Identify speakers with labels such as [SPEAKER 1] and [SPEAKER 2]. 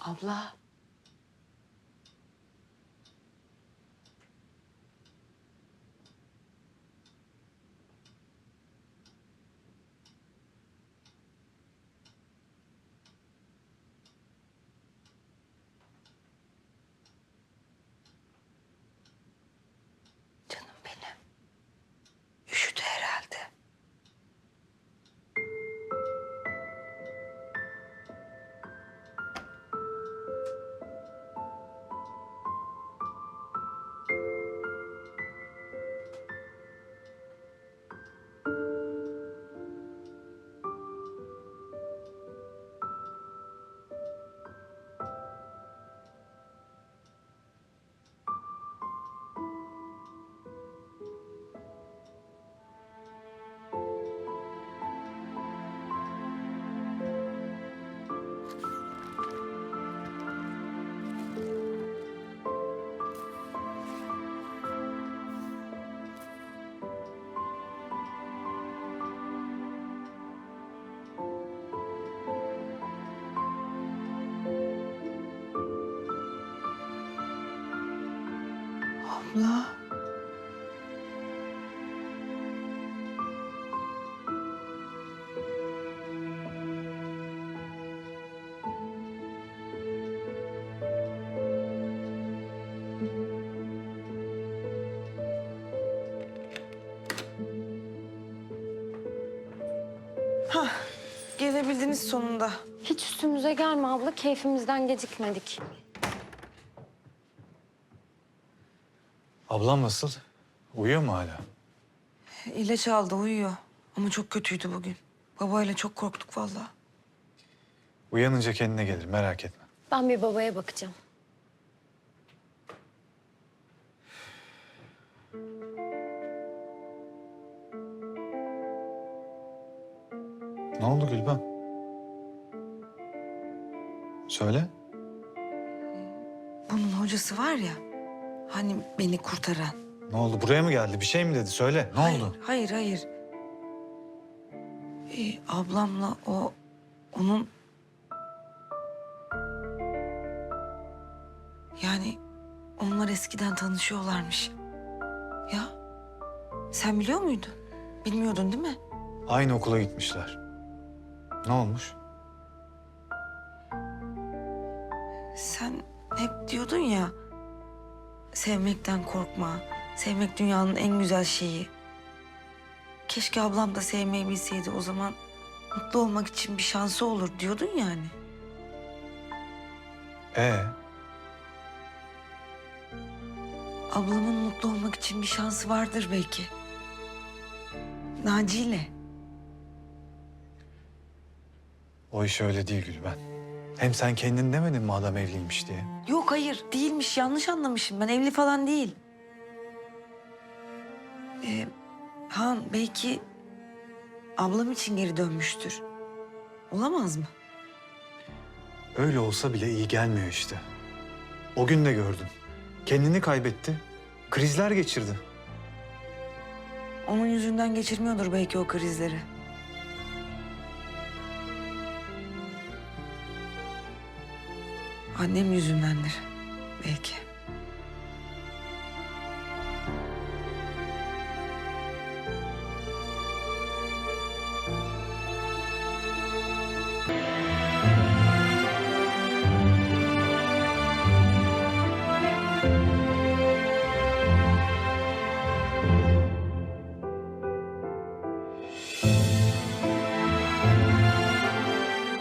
[SPEAKER 1] Abla. Abla. Hah, gelebildiniz sonunda.
[SPEAKER 2] Hiç üstümüze gelme abla. Keyfimizden gecikmedik.
[SPEAKER 3] Ablam nasıl? Uyuyor mu hala?
[SPEAKER 1] İlaç aldı, uyuyor. Ama çok kötüydü bugün. Babayla çok korktuk vallahi.
[SPEAKER 3] Uyanınca kendine gelir merak etme.
[SPEAKER 2] Ben bir babaya bakacağım.
[SPEAKER 3] Ne oldu Gülben? Söyle.
[SPEAKER 1] Bunun hocası var ya, hani beni kurtaran.
[SPEAKER 3] Ne oldu? Buraya mı geldi? Bir şey mi dedi? Söyle. Ne
[SPEAKER 1] hayır,
[SPEAKER 3] oldu?
[SPEAKER 1] Hayır, hayır. Ee, ablamla o, onun... Yani onlar eskiden tanışıyorlarmış. Ya, sen biliyor muydun? Bilmiyordun değil mi?
[SPEAKER 3] Aynı okula gitmişler. Ne olmuş?
[SPEAKER 1] Sen hep diyordun ya... Sevmekten korkma. Sevmek dünyanın en güzel şeyi. Keşke ablam da sevmeyi bilseydi. O zaman mutlu olmak için bir şansı olur diyordun yani.
[SPEAKER 3] Ee,
[SPEAKER 1] Ablamın mutlu olmak için bir şansı vardır belki. Naci ile.
[SPEAKER 3] o iş öyle değil Gülben. Hem sen kendin demedin mi adam evliymiş diye?
[SPEAKER 1] Yok hayır değilmiş yanlış anlamışım ben evli falan değil. Ee, Han belki ablam için geri dönmüştür. Olamaz mı?
[SPEAKER 3] Öyle olsa bile iyi gelmiyor işte. O gün de gördüm. Kendini kaybetti. Krizler geçirdi.
[SPEAKER 1] Onun yüzünden geçirmiyordur belki o krizleri. Annem yüzündendir belki.